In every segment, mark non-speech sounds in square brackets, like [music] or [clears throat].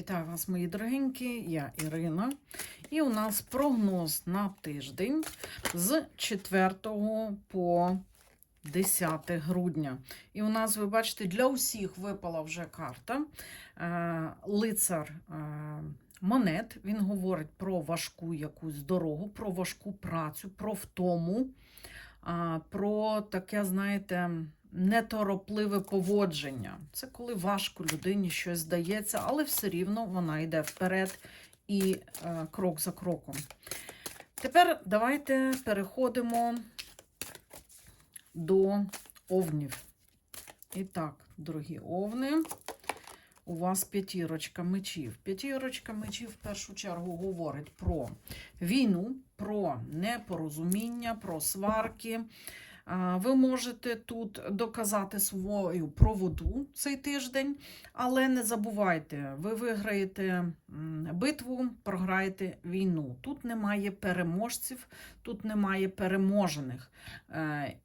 Вітаю вас, мої дорогенькі, я Ірина. І у нас прогноз на тиждень з 4 по 10 грудня. І у нас, ви бачите, для усіх випала вже карта. Е, Лицар е, монет. Він говорить про важку якусь дорогу, про важку працю, про втому, про таке, знаєте, неторопливе поводження. Це коли важко людині щось здається, але все рівно вона йде вперед і е, крок за кроком. Тепер давайте переходимо до овнів. І так, дорогі овни, у вас п'ятірочка мечів. П'ятірочка мечів в першу чергу говорить про війну, про непорозуміння, про сварки. Ви можете тут доказати свою правоту цей тиждень, але не забувайте, ви виграєте битву, програєте війну. Тут немає переможців, тут немає переможених. Е,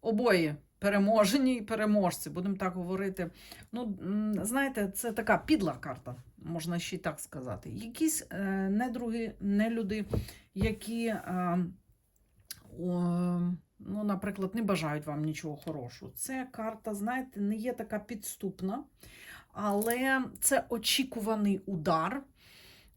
Обоє переможені і переможці, будемо так говорити. Ну, знаєте, це така підла карта, можна ще й так сказати. Якісь е, недруги, нелюди, які. О, ну, наприклад, не бажають вам нічого хорошого. Це карта, знаєте, не є така підступна, але це очікуваний удар.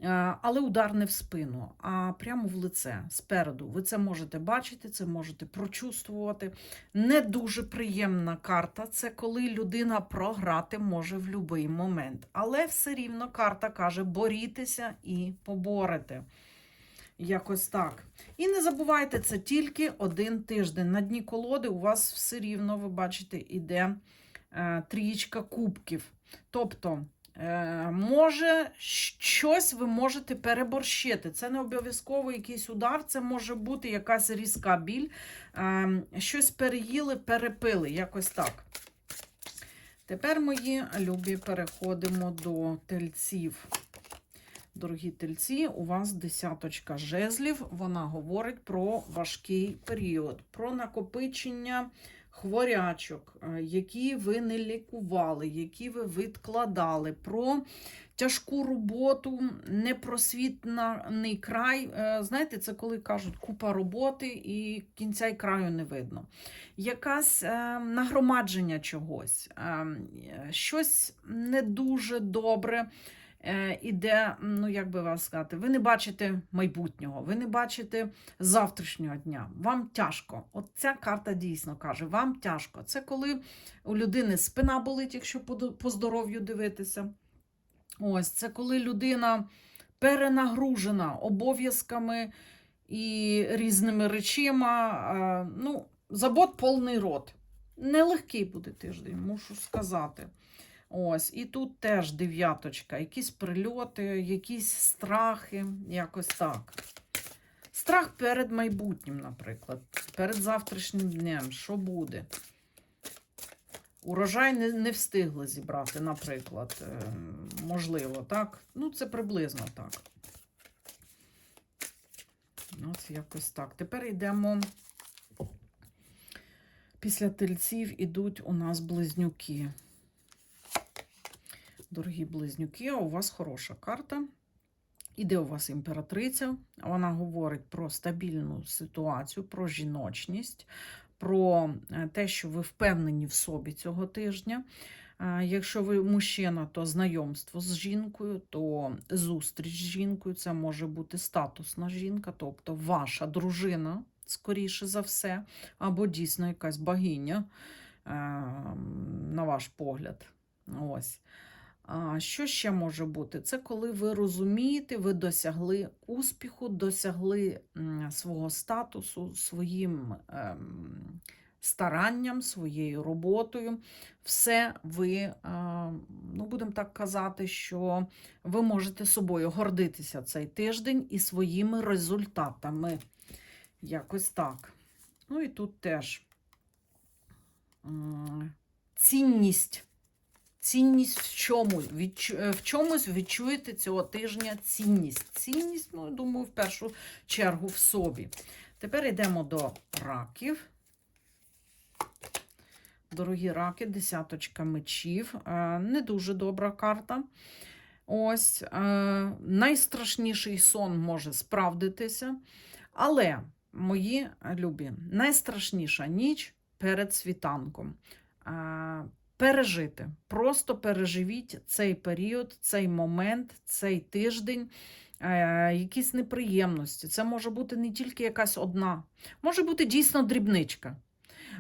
Е, Але удар не в спину, а прямо в лице спереду. Ви це можете бачити, це можете прочувствувати. Не дуже приємна карта це коли людина програти може в будь-який момент. Але все рівно карта каже: борітеся і поборете. Якось так. І не забувайте, це тільки один тиждень. На дні колоди у вас все рівно, ви бачите, іде е, трієчка кубків. Тобто, е, може, щось ви можете переборщити. Це не обов'язково якийсь удар, це може бути якась різка біль. Е, щось переїли, перепили, якось так. Тепер, мої любі, переходимо до тельців. Дорогі тельці, у вас десяточка жезлів. Вона говорить про важкий період, про накопичення хворячок, е, які ви не лікували, які ви відкладали, про тяжку роботу, непросвітний край. Е, Знаєте, це коли кажуть купа роботи і кінця й краю не видно. Якась е, нагромадження чогось, е, щось не дуже добре іде, ну як би вас сказати, ви не бачите майбутнього, ви не бачите завтрашнього дня. Вам тяжко. От ця карта дійсно каже: вам тяжко. Це коли у людини спина болить, якщо по, здоров'ю дивитися. Ось це коли людина перенагружена обов'язками і різними речима. Ну, забот повний рот. Нелегкий буде тиждень, мушу сказати. Ось, і тут теж дев'яточка, якісь прильоти, якісь страхи, якось так. Страх перед майбутнім, наприклад, перед завтрашнім днем, що буде? Урожай не, не встигли зібрати, наприклад. Е, можливо, так? Ну, це приблизно так. От якось так. Тепер йдемо. Після тельців ідуть у нас близнюки. Дорогі близнюки, у вас хороша карта. Іде у вас імператриця. Вона говорить про стабільну ситуацію, про жіночність, про е, те, що ви впевнені в собі цього тижня. Е, Якщо ви мужчина, то знайомство з жінкою, то зустріч з жінкою, це може бути статусна жінка, тобто ваша дружина, скоріше за все, або дійсно якась богиня, е, на ваш погляд. Ось. Що ще може бути? Це коли ви розумієте, ви досягли успіху, досягли свого статусу, своїм ем, старанням, своєю роботою. Все ви, ну будемо так казати, що ви можете собою гордитися цей тиждень і своїми результатами. Якось так. Ну і тут теж цінність. Цінність в чому? Е, В чомусь відчуєте цього тижня цінність. Цінність, ну, думаю, в першу чергу в собі. Тепер йдемо до раків. Дорогі раки, десяточка мечів. Е, Не дуже добра карта. Ось е, найстрашніший сон може справдитися. Але, мої любі, найстрашніша ніч перед світанком. Пережити. Просто переживіть цей період, цей момент, цей тиждень, е, якісь неприємності. Це може бути не тільки якась одна, може бути дійсно дрібничка.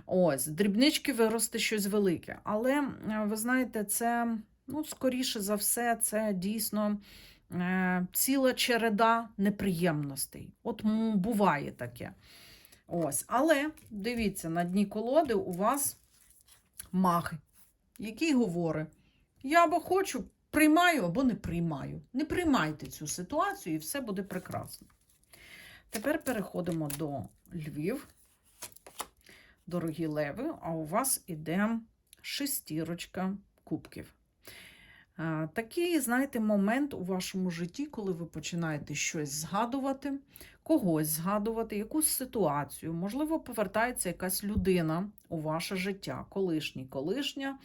Ось, дрібнички виросте щось велике. Але ви знаєте, це, ну, скоріше за все, це дійсно е, ціла череда неприємностей. От буває таке. Ось, але дивіться, на дні колоди у вас маг, який говорить: я або хочу, приймаю, або не приймаю. Не приймайте цю ситуацію, і все буде прекрасно. Тепер переходимо до Львів. Дорогі леви, а у вас іде шестірочка кубків. Такий, знаєте, момент у вашому житті, коли ви починаєте щось згадувати, когось згадувати, якусь ситуацію. Можливо, повертається якась людина у ваше життя, колишній, колишня.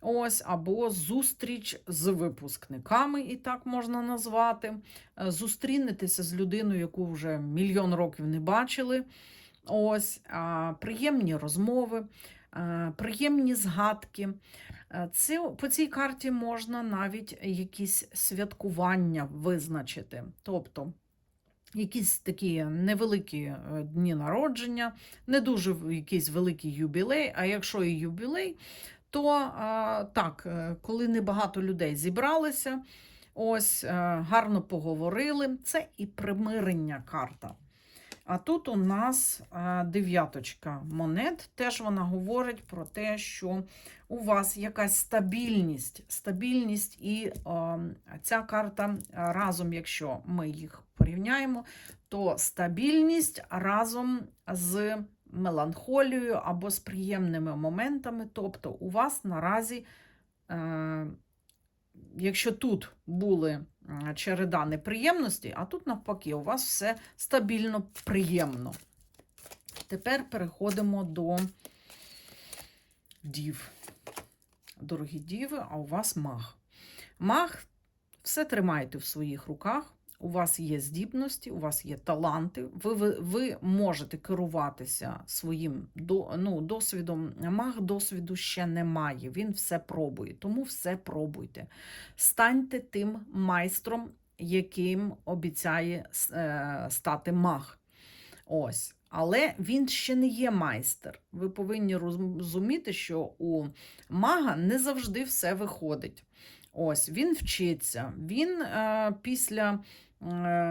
Ось, або зустріч з випускниками, і так можна назвати. Е, Зустрінетеся з людиною, яку вже мільйон років не бачили. Ось, приємні розмови, а, приємні згадки. Е, Це, по цій карті можна навіть якісь святкування визначити. Тобто якісь такі невеликі е, дні народження, не дуже якийсь великий юбілей, а якщо і юбілей, то а, так, е, коли небагато людей зібралися, ось е, гарно поговорили, це і примирення карта. А тут у нас е, дев'яточка монет. Теж вона говорить про те, що у вас якась стабільність. Стабільність і е, ця карта е, разом, якщо ми їх порівняємо, то стабільність разом з меланхолією або з приємними моментами. Тобто, у вас наразі. Е, Якщо тут були череда неприємностей, а тут навпаки, у вас все стабільно приємно. Тепер переходимо до дів. Дорогі діви, а у вас маг. Маг все тримайте в своїх руках. У вас є здібності, у вас є таланти, ви, ви, ви можете керуватися своїм до, ну, досвідом. Маг досвіду ще не має, він все пробує, тому все пробуйте. Станьте тим майстром, яким обіцяє е, стати маг. Ось. Але він ще не є майстер. Ви повинні розуміти, що у мага не завжди все виходить. Ось він вчиться. Він е, після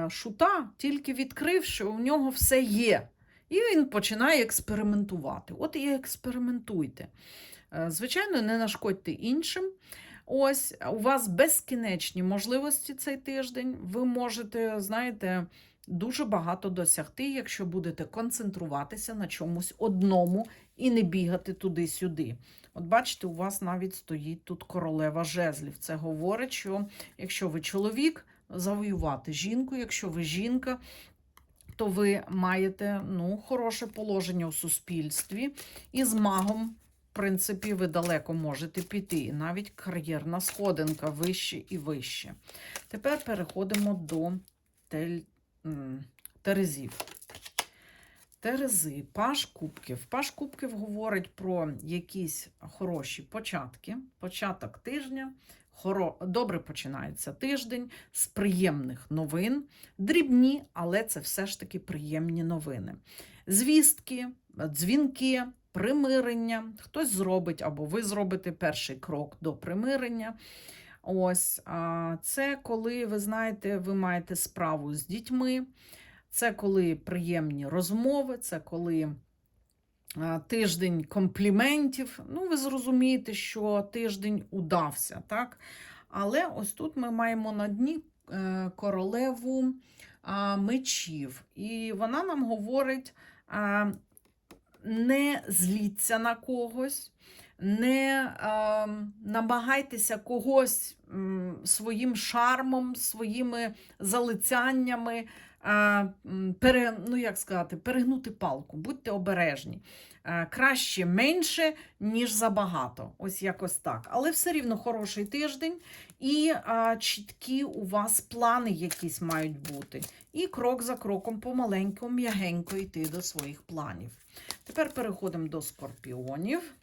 шута тільки відкрив, що у нього все є. І він починає експериментувати. От і експериментуйте. Е, звичайно, не нашкодьте іншим. Ось, у вас безкінечні можливості цей тиждень. Ви можете, знаєте, дуже багато досягти, якщо будете концентруватися на чомусь одному і не бігати туди-сюди. От бачите, у вас навіть стоїть тут королева жезлів. Це говорить, що якщо ви чоловік, завоювати жінку, якщо ви жінка, то ви маєте ну, хороше положення у суспільстві і з магом. В принципі, ви далеко можете піти, і навіть кар'єрна сходинка вище і вище. Тепер переходимо до тель... Терезів. Терези, паш кубків. Паш кубків говорить про якісь хороші початки, початок тижня. Хоро... Добре починається тиждень з приємних новин. Дрібні, але це все ж таки приємні новини. Звістки, дзвінки, примирення. Хтось зробить або ви зробите перший крок до примирення. Ось це коли ви знаєте, ви маєте справу з дітьми. Це коли приємні розмови, це коли тиждень компліментів. Ну, ви зрозумієте, що тиждень удався, так? Але ось тут ми маємо на дні е, королеву мечів. І вона нам говорить: не зліться на когось. Не е, намагайтеся когось своїм шармом, своїми залицяннями е, пере, ну, як сказати, перегнути палку, будьте обережні. Краще менше, ніж забагато. Ось якось так. Але все рівно хороший тиждень, і а, чіткі у вас плани якісь мають бути. І крок за кроком помаленьку, м'ягенько йти до своїх планів. Тепер переходимо до скорпіонів.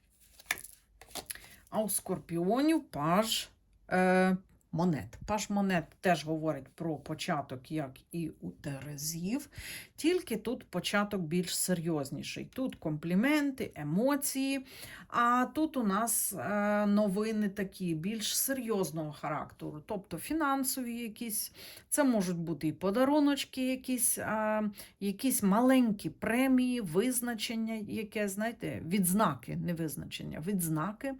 А у скорпіонів паж е, монет. Паш монет теж говорить про початок, як і у Терезів, тільки тут початок більш серйозніший. Тут компліменти, емоції, а тут у нас е, новини такі більш серйозного характеру, тобто фінансові якісь, це можуть бути і подаруночки, якісь, е, якісь маленькі премії, визначення, яке, знаєте, відзнаки, не визначення, відзнаки.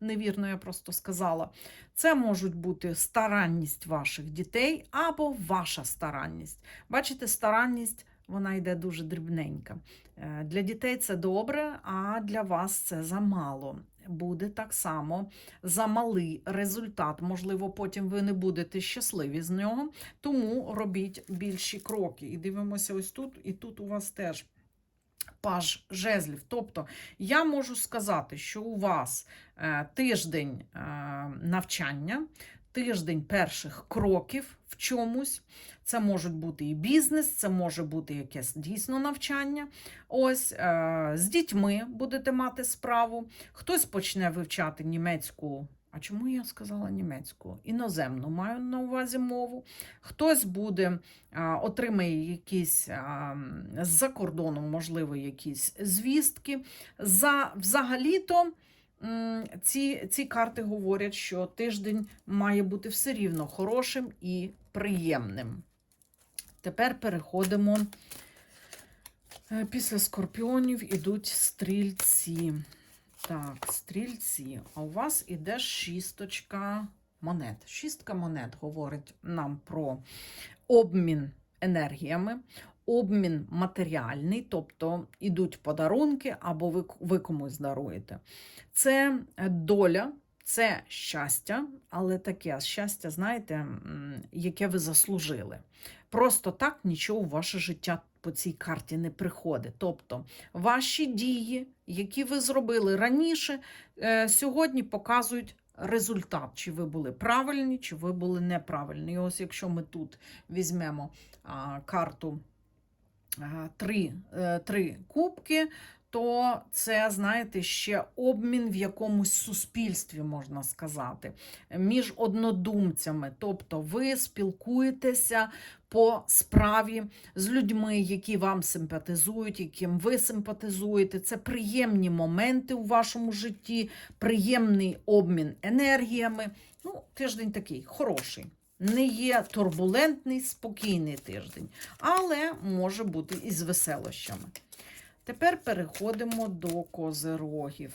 Невірно, я просто сказала. Це можуть бути старанність ваших дітей або ваша старанність. Бачите, старанність вона йде дуже дрібненька. Е, Для дітей це добре, а для вас це замало. Буде так само замалий результат. Можливо, потім ви не будете щасливі з нього, тому робіть більші кроки. І дивимося ось тут, і тут у вас теж. Паж жезлів. Тобто я можу сказати, що у вас е, тиждень е, навчання, тиждень перших кроків в чомусь. Це можуть бути і бізнес, це може бути якесь дійсно навчання. Ось е, з дітьми будете мати справу. Хтось почне вивчати німецьку. А чому я сказала німецьку? Іноземну маю на увазі мову. Хтось буде, а, отримає якісь з-за кордоном, можливо, якісь звістки. За, взагалі-то ці, ці карти говорять, що тиждень має бути все рівно хорошим і приємним. Тепер переходимо. Е, Після скорпіонів ідуть стрільці. Так, стрільці. А у вас іде шісточка монет. Шістка монет говорить нам про обмін енергіями, обмін матеріальний, тобто ідуть подарунки або ви, ви комусь даруєте. Це е, доля. Це щастя, але таке щастя, знаєте, яке ви заслужили. Просто так нічого у ваше життя по цій карті не приходить. Тобто ваші дії, які ви зробили раніше, е, сьогодні показують результат, чи ви були правильні, чи ви були неправильні. І ось якщо ми тут візьмемо а, карту три, е, три кубки, то це, знаєте, ще обмін в якомусь суспільстві, можна сказати, між однодумцями. Тобто ви спілкуєтеся по справі з людьми, які вам симпатизують, яким ви симпатизуєте. Це приємні моменти у вашому житті, приємний обмін енергіями. Ну, тиждень такий хороший. Не є турбулентний, спокійний тиждень, але може бути і з веселощами. Тепер переходимо до козирогів.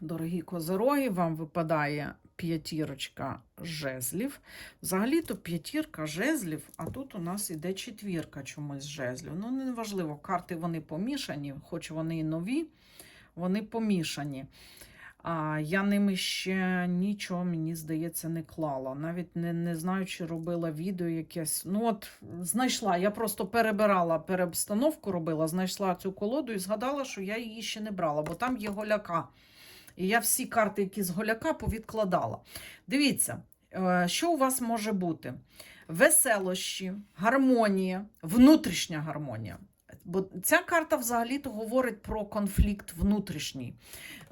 Дорогі козироги, вам випадає п'ятірочка жезлів. Взагалі-то п'ятірка жезлів, а тут у нас іде четвірка чомусь жезлів. Ну, неважливо, карти вони помішані, хоч вони і нові, вони помішані. А я ними ще нічого, мені здається, не клала. Навіть не, не знаю, чи робила відео якесь. Ну, от знайшла. Я просто перебирала переобстановку, робила, знайшла цю колоду і згадала, що я її ще не брала, бо там є голяка. І я всі карти, які з голяка, повідкладала. Дивіться, е, що у вас може бути? Веселощі, гармонія, внутрішня гармонія. Бо ця карта взагалі-то говорить про конфлікт внутрішній.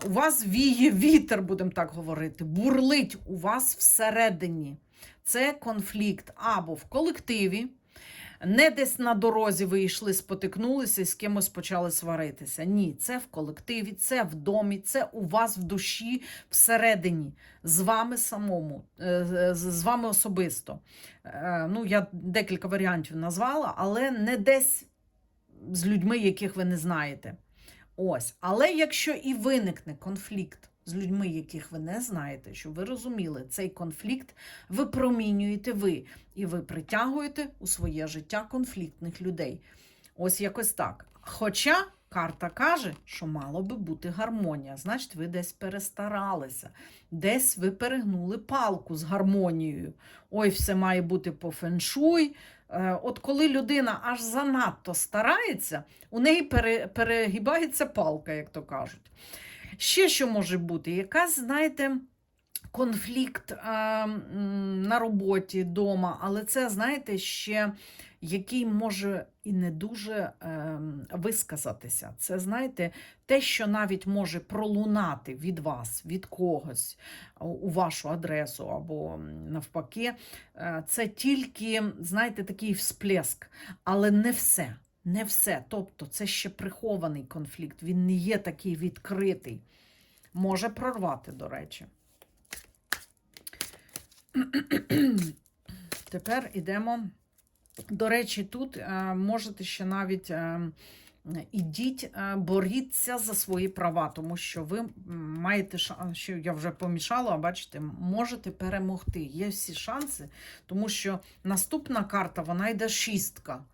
У вас віє вітер, будемо так говорити, бурлить у вас всередині. Це конфлікт або в колективі, не десь на дорозі ви йшли, спотикнулися і з кимось почали сваритися. Ні, це в колективі, це в домі, це у вас в душі всередині, з вами самому, е, з вами особисто. Е, Ну, я декілька варіантів назвала, але не десь з людьми, яких ви не знаєте. Ось. Але якщо і виникне конфлікт з людьми, яких ви не знаєте, щоб ви розуміли, цей конфлікт випромінюєте ви, і ви притягуєте у своє життя конфліктних людей. Ось якось так. Хоча карта каже, що мало би бути гармонія, значить, ви десь перестаралися, десь ви перегнули палку з гармонією. Ой, все має бути по феншуй. Е, От коли людина аж занадто старається, у неї пере, перегибається палка, як то кажуть. Ще що може бути? Якась, знаєте, конфлікт е, на роботі вдома, але це, знаєте, ще який може і не дуже е, висказатися. Це, знаєте, те, що навіть може пролунати від вас, від когось у- вашу адресу або навпаки, е, це тільки, знаєте, такий всплеск, але не все. Не все. Тобто це ще прихований конфлікт, він не є такий відкритий. Може прорвати, до речі. [clears throat] Тепер йдемо. До речі, тут е, можете ще навіть е, ідіть, е, боріться за свої права, тому що ви маєте шанс, що я вже помішала, бачите, можете перемогти. Є всі шанси, тому що наступна карта вона йде шістка.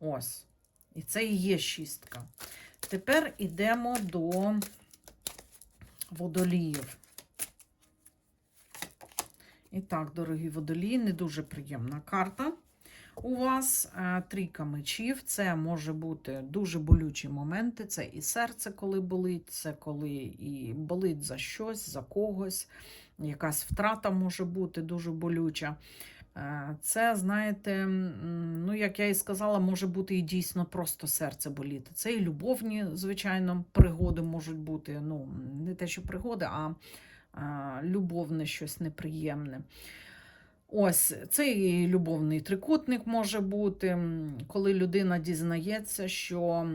Ось. І це і є шістка. Тепер йдемо до водоліїв. І так, дорогі водолії, не дуже приємна карта. У вас е, трійка мечів. Це може бути дуже болючі моменти. Це і серце, коли болить, це коли і болить за щось, за когось. Якась втрата може бути дуже болюча. Е, Це, знаєте, ну, як я і сказала, може бути і дійсно просто серце боліти. Це і любовні, звичайно, пригоди можуть бути. Ну, не те, що пригоди, а а, любовне щось неприємне. Ось це і любовний трикутник може бути, коли людина дізнається, що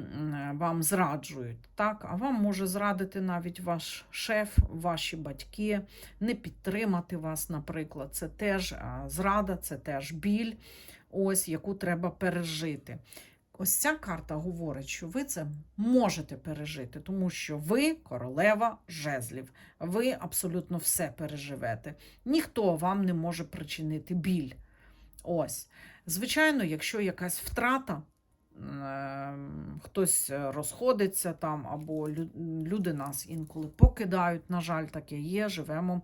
вам зраджують. Так? А вам може зрадити навіть ваш шеф, ваші батьки, не підтримати вас, наприклад. Це теж зрада, це теж біль, ось яку треба пережити. Ось ця карта говорить, що ви це можете пережити, тому що ви королева жезлів. Ви абсолютно все переживете. Ніхто вам не може причинити біль. Ось. Звичайно, якщо якась втрата, е, хтось розходиться там, або лю- люди нас інколи покидають, на жаль, таке є, живемо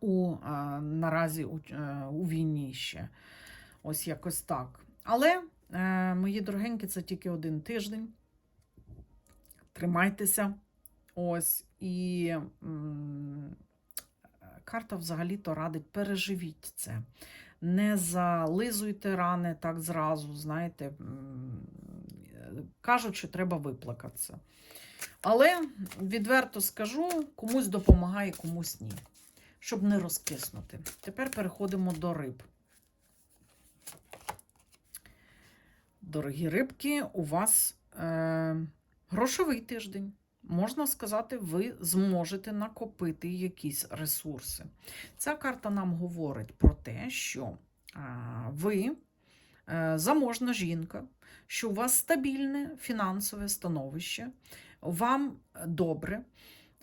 у, е, наразі у, е, у війні ще. Ось якось так. Але, е, мої дорогенькі, це тільки один тиждень. Тримайтеся. Ось. І карта взагалі-то радить переживіть це. Не зализуйте рани так зразу, знаєте. Кажуть, що треба виплакатися. Але відверто скажу, комусь допомагає, комусь ні. Щоб не розкиснути. Тепер переходимо до риб. Дорогі рибки, у вас е, грошовий тиждень. Можна сказати, ви зможете накопити якісь ресурси. Ця карта нам говорить про те, що ви е, заможна жінка, що у вас стабільне фінансове становище, вам добре.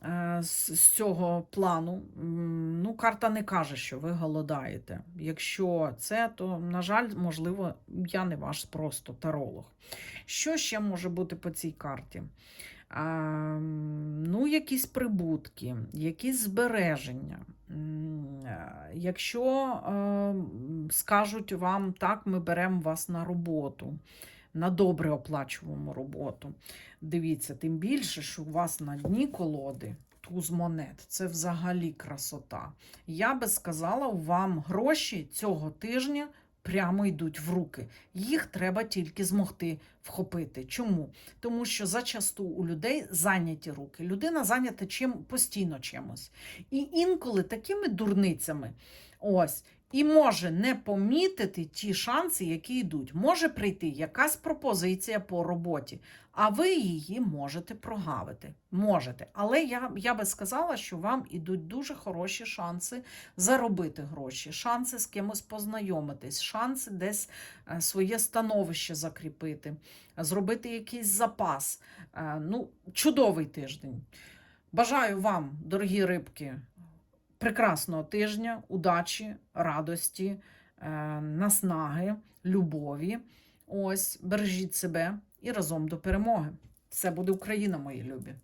Е, З цього плану, ну, карта не каже, що ви голодаєте. Якщо це, то, на жаль, можливо, я не ваш просто таролог. Що ще може бути по цій карті? А, ну, якісь прибутки, якісь збереження. Е, Якщо е, м, скажуть вам, так, ми беремо вас на роботу, на добре оплачувану роботу. Дивіться, тим більше, що у вас на дні колоди туз монет. Це взагалі красота. Я би сказала, вам гроші цього тижня прямо йдуть в руки. Їх треба тільки змогти вхопити. Чому? Тому що зачасту у людей зайняті руки. Людина зайнята чим постійно чимось. І інколи такими дурницями. Ось. І може не помітити ті шанси, які йдуть. Може прийти якась пропозиція по роботі, а ви її можете прогавити. Можете. Але я, я би сказала, що вам ідуть дуже хороші шанси заробити гроші, шанси з кимось познайомитись, шанси десь е, своє становище закріпити, зробити якийсь запас. Е, Ну, чудовий тиждень. Бажаю вам, дорогі рибки, прекрасного тижня, удачі, радості, е, наснаги, любові. Ось, бережіть себе і разом до перемоги. Все буде Україна, мої любі.